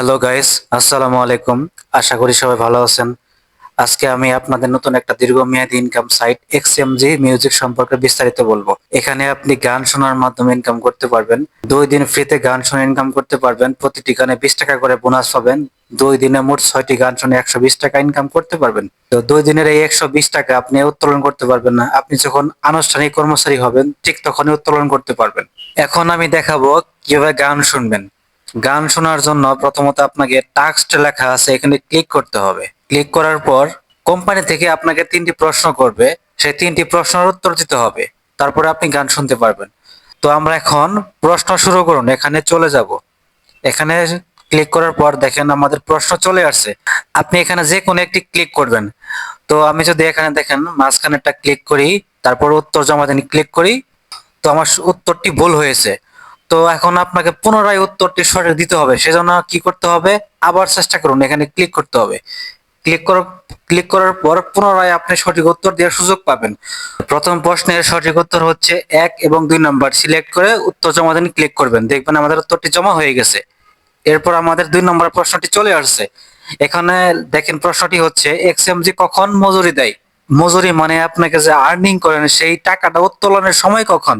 Hello guys আসসালামু আলাইকুম আশা করি সবাই ভালো আছেন। আজকে আমি আপনাদের নতুন একটা দীর্ঘমেয়াদী ইনকাম সাইট এক্সএমজি মিউজিক সম্পর্কে বিস্তারিত বলব। এখানে আপনি গান শোনার মাধ্যমে ইনকাম করতে পারবেন। দুই দিন ফ্রিতে গান শুনে ইনকাম করতে পারবেন। প্রতিটি গানে বিশ টাকা করে বোনাস পাবেন। দুই দিনে মোট ছয়টি গান শুনে একশো বিশ টাকা ইনকাম করতে পারবেন। তো দুই দিনের এই একশো বিশ টাকা আপনি উত্তোলন করতে পারবেন না। আপনি যখন আনুষ্ঠানিক কর্মচারী হবেন, ঠিক তখনই উত্তোলন করতে পারবেন। এখন আমি দেখাবো কীভাবে গান শুনবেন। গান শোনার জন্য প্রথমত আপনাকে টাক্সট লেখা আছে, এখানে ক্লিক করতে হবে। ক্লিক করার পর কোম্পানি থেকে আপনাকে তিনটি প্রশ্ন করবে, সেই তিনটি প্রশ্নের উত্তর দিতে হবে। তারপরে আপনি গান শুনতে পারবেন। তো আমরা এখন প্রশ্ন শুরু করুন, এখানে চলে যাব। এখানে ক্লিক করার পর দেখেন আমাদের প্রশ্ন চলে আসছে। আপনি এখানে যে কোনো একটি ক্লিক করবেন। তো আমি যদি এখানে দেখেন মাঝখানে একটা ক্লিক করি, তারপর উত্তর জমা দিন ক্লিক করি, তো আমার উত্তরটি ভুল হয়েছে। তো এখন আপনাকে পুনরায় উত্তরটি সঠিক দিতে হবে। সেজন্য কি করতে হবে? আবার চেষ্টা করুন। এখানে ক্লিক করতে হবে। ক্লিক করার ক্লিক করার পর পুনরায় আপনি সঠিক উত্তর দেওয়ার সুযোগ পাবেন। প্রথম প্রশ্নের সঠিক উত্তর হচ্ছে এক এবং দুই নম্বর। সিলেক্ট করে উত্তর জমা দিন ক্লিক করবেন। দেখবেন আমাদের উত্তরটি জমা হয়ে গেছে। এরপর আমাদের দুই নম্বর প্রশ্নটি চলে আসছে। এখানে দেখেন প্রশ্নটি হচ্ছে এক্সএমজি কখন মজুরি দেয়? মজুরি মানে আপনাকে যে আর্নিং করেন, সেই টাকাটা উত্তোলনের সময় কখন?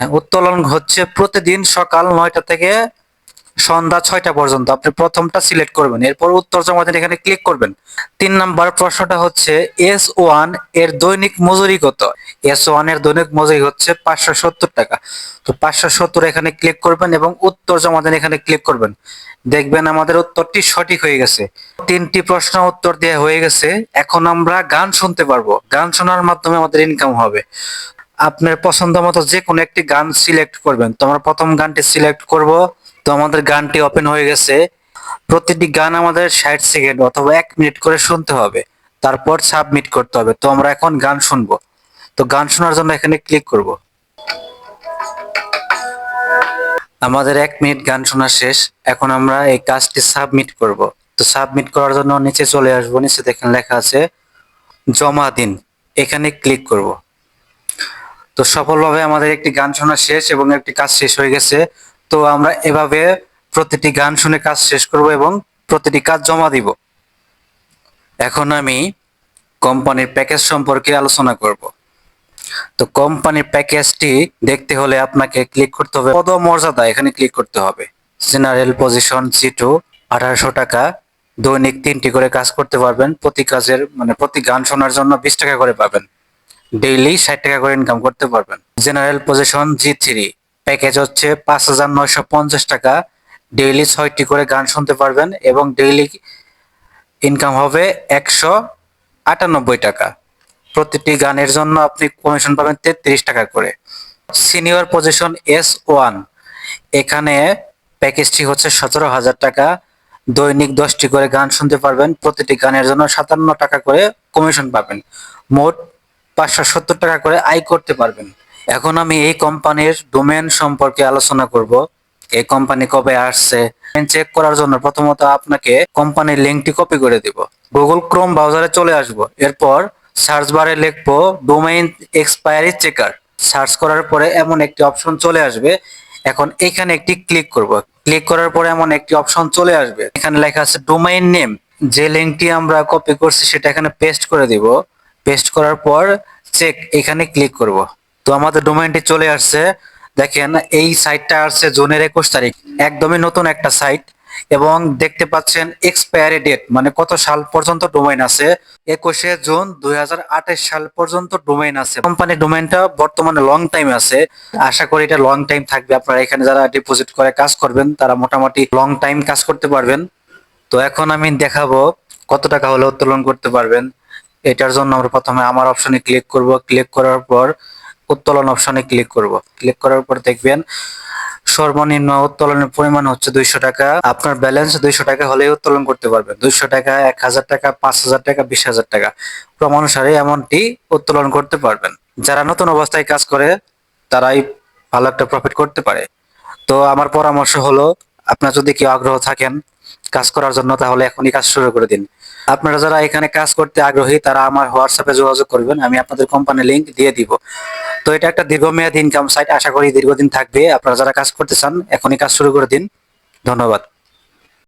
উত্তোলন হচ্ছে প্রতিদিন সকাল নয়টা থেকে সন্ধ্যা ছয়টা পর্যন্ত। আপনি প্রথমটা সিলেক্ট করবেন, এরপর উত্তর জমা দিন এখানে ক্লিক করবেন। তিন নাম্বার প্রশ্নটা হচ্ছে এস ওয়ানের দৈনিক মজুরি কত? এস ওয়ানের দৈনিক মজুরি হচ্ছে পাঁচশো সত্তর টাকা। তো পাঁচশো সত্তর এখানে ক্লিক করবেন এবং উত্তর জমা দিন এখানে ক্লিক করবেন। দেখবেন আমাদের উত্তরটি সঠিক হয়ে গেছে। তিনটি প্রশ্ন উত্তর দেওয়া হয়ে গেছে। এখন আমরা গান শুনতে পারব। গান শোনার মাধ্যমে আমাদের ইনকাম হবে। আপনার পছন্দ মতো যে কোনো একটি গান সিলেক্ট করবেন। তো আমরা প্রথম গানটি সিলেক্ট করব। তো আমাদের গানটি ওপেন হয়ে গেছে। প্রতিটি গান আমাদের ষাট সেকেন্ড অথবা এক মিনিট করে শুনতে হবে। তারপর সাবমিট করতে হবে। তো আমরা এখন গান শুনব। তো গান শোনার জন্য এখানে ক্লিক করব। আমাদের এক মিনিট গান শোনা শেষ। এখন আমরা এই কাজটি সাবমিট করব। তো সাবমিট করার জন্য নিচে চলে আসব। নিচে দেখেন লেখা আছে, জমা দিন। এখানে ক্লিক করব। তো সফলভাবে আমাদের একটি গান শোনা শেষ এবং একটি কাজ শেষ হয়ে গেছে। তো আমরা এভাবে প্রতিটি গান শুনে কাজ শেষ করব এবং প্রতিটি কাজ জমা দিব। এখন আমি কোম্পানির প্যাকেজ সম্পর্কে আলোচনা করব। তো কোম্পানির প্যাকেজটি দেখতে হলে আপনাকে ক্লিক করতে হবে। পদ মর্যাদা এখানে ক্লিক করতে হবে। জেনারেল পজিশন জি টু আঠারোশো টাকা। দৈনিক তিনটি করে কাজ করতে পারবেন। প্রতি কাজের মানে প্রতি গান শোনার জন্য বিশ টাকা করে পাবেন। ডেইলি ষাট টাকা করে ইনকাম করতে পারবেন। General position G three package হচ্ছে পাঁচ হাজার নয়শো পঞ্চাশ টাকা। ডেইলি ছয়টি করে গান শুনতে পারবেন এবং ডেইলি ইনকাম হবে একশো আটানব্বই টাকা। প্রতিটি গানের জন্য আপনি কমিশন পাবেন তেত্রিশ টাকা করে। সিনিয়র পজিশন এস ওয়ান এখানে প্যাকেজটি হচ্ছে সতেরো হাজার টাকা। দৈনিক দশটি করে গান শুনতে পারবেন। প্রতিটি গানের জন্য সাতান্ন টাকা করে কমিশন পাবেন। মোট পাঁচশো সত্তর টাকা করে আয় করতে পারবেন। এখন আমি এই কোম্পানির ডোমেন সম্পর্কে আলোচনা করব। এই কোম্পানি কবে আসছে? চেক করার জন্য প্রথমত আপনাকে কোম্পানির লিঙ্কটি কপি করে দিব। গুগল ক্রোম ব্রাউজারে চলে আসব। এরপর সার্চ বারে লিখব ডোমেইন এক্সপায়ারি চেকার সার্চ করার পরে এমন একটি অপশন চলে আসবে। এখন এখানে একটি ক্লিক করব। ক্লিক করার পরে এমন একটি অপশন চলে আসবে। এখানে লেখা আছে ডোমেইন নেম যে লিঙ্কটি আমরা কপি করছি সেটা এখানে পেস্ট করে দিব। পেস্ট করার পর চেক এখানে ক্লিক করব। তো আমাদের ডোমেইনটি চলে আসছে। দেখেন, এই সাইটটা আসছে জুনের একুশ তারিখ। একদমই নতুন একটা সাইট এবং দেখতে পাচ্ছেন এক্সপায়ারি ডেট মানে কত সাল পর্যন্ত ডোমেইন আছে। একুশে জুন দুই সাল পর্যন্ত ডোমেইন আছে। কোম্পানির ডোমেইনটা বর্তমানে লং টাইম আছে। আশা করি এটা লং টাইম থাকবে। আপনারা এখানে যারা ডিপোজিট করে কাজ করবেন, তারা মোটামুটি লং টাইম কাজ করতে পারবেন। তো এখন আমি দেখাবো কত টাকা হলে উত্তোলন করতে পারবেন। এটার জন্য আমরা প্রথমে আমার অপশনে ক্লিক করব। ক্লিক করার পর উত্তোলন অপশনে ক্লিক করব। ক্লিক করার পর দেখবেন সর্বনিম্ন উত্তোলনের পরিমাণ হচ্ছে দুইশো টাকা। আপনার ব্যালেন্স দুইশো টাকা হলে উত্তোলন করতে পারবেন। দুইশো টাকা, এক হাজার টাকা, পাঁচ হাজার টাকা, বিশ হাজার টাকা। ক্রম অনুসারে এমনটি উত্তোলন করতে পারবেন। যারা নতুন অবস্থায় কাজ করে, তারাই ভালো একটা প্রফিট করতে পারে। তো আমার পরামর্শ হলো, আপনার যদি কেউ আগ্রহ থাকেন কাজ করার জন্য, তাহলে এখনই কাজ শুরু করে দিন। আপনারা যারা এখানে কাজ করতে আগ্রহী, তারা আমার হোয়াটসঅ্যাপে যোগাযোগ করবেন, আমি আপনাদের কোম্পানির লিঙ্ক দিয়ে দিব। তো এটা একটা দীর্ঘমেয়াদী ইনকাম সাইট আশা করি দীর্ঘদিন থাকবে। আপনারা যারা কাজ করতে চান, এখনই কাজ শুরু করে দিন। ধন্যবাদ।